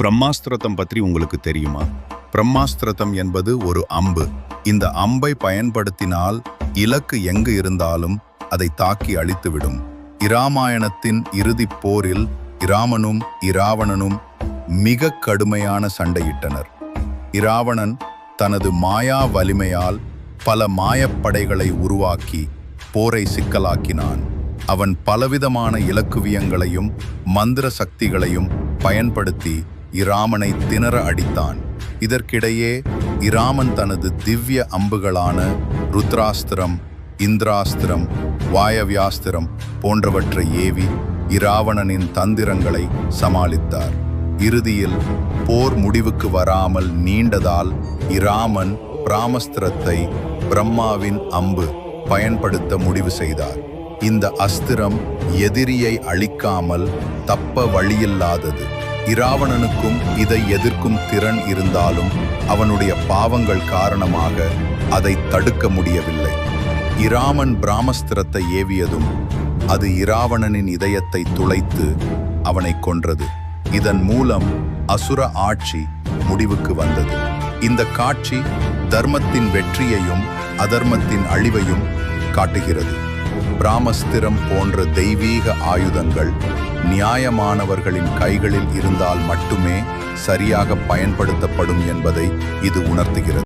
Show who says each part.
Speaker 1: பிரம்மாஸ்திரத்தம் பற்றி உங்களுக்கு தெரியுமா? பிரம்மாஸ்திரத்தம் என்பது ஒரு அம்பு. இந்த அம்பை பயன்படுத்தினால் இலக்கு எங்கு இருந்தாலும் அதை தாக்கி அழித்துவிடும். இராமாயணத்தின் இறுதிப் போரில் இராமனும் இராவணனும் மிக கடுமையான சண்டையிட்டனர். இராவணன் தனது மாயா வலிமையால் பல மாயப்படைகளை உருவாக்கி போரை சிக்கலாக்கினான். அவன் பலவிதமான இலக்குவியங்களையும் மந்திர சக்திகளையும் பயன்படுத்தி இராமனை திணற அடித்தான். இதற்கிடையே இராமன் தனது திவ்ய அம்புகளான ருத்ராஸ்திரம் இந்திராஸ்திரம் வாயவியாஸ்திரம் போன்றவற்றை ஏவி இராவணனின் தந்திரங்களை சமாளித்தார். இறுதியில் போர் முடிவுக்கு வராமல் நீண்டதால் இராமன் பிராமஸ்திரத்தை பிரம்மாவின் அம்பு பயன்படுத்த முடிவு செய்தார். இந்த அஸ்திரம் எதிரியை அழிக்காமல் தப்ப வழியில்லாதது. இராவணனுக்கும் இதை எதிர்க்கும் திறன் இருந்தாலும் அவனுடைய பாவங்கள் காரணமாக அதை தடுக்க முடியவில்லை. இராமன் பிராமஸ்திரத்தை ஏவியதும் அது இராவணனின் இதயத்தை துளைத்து அவனை கொன்றது. இதன் மூலம் அசுர ஆட்சி முடிவுக்கு வந்தது. இந்த காட்சி தர்மத்தின் வெற்றியையும் அதர்மத்தின் அழிவையும் காட்டுகிறது. பிராமஸ்திரம் போன்ற தெய்வீக ஆயுதங்கள் நியாயமானவர்களின் கைகளில் இருந்தால் மட்டுமே சரியாக பயன்படுத்தப்படும் என்பதை இது உணர்த்துகிறது.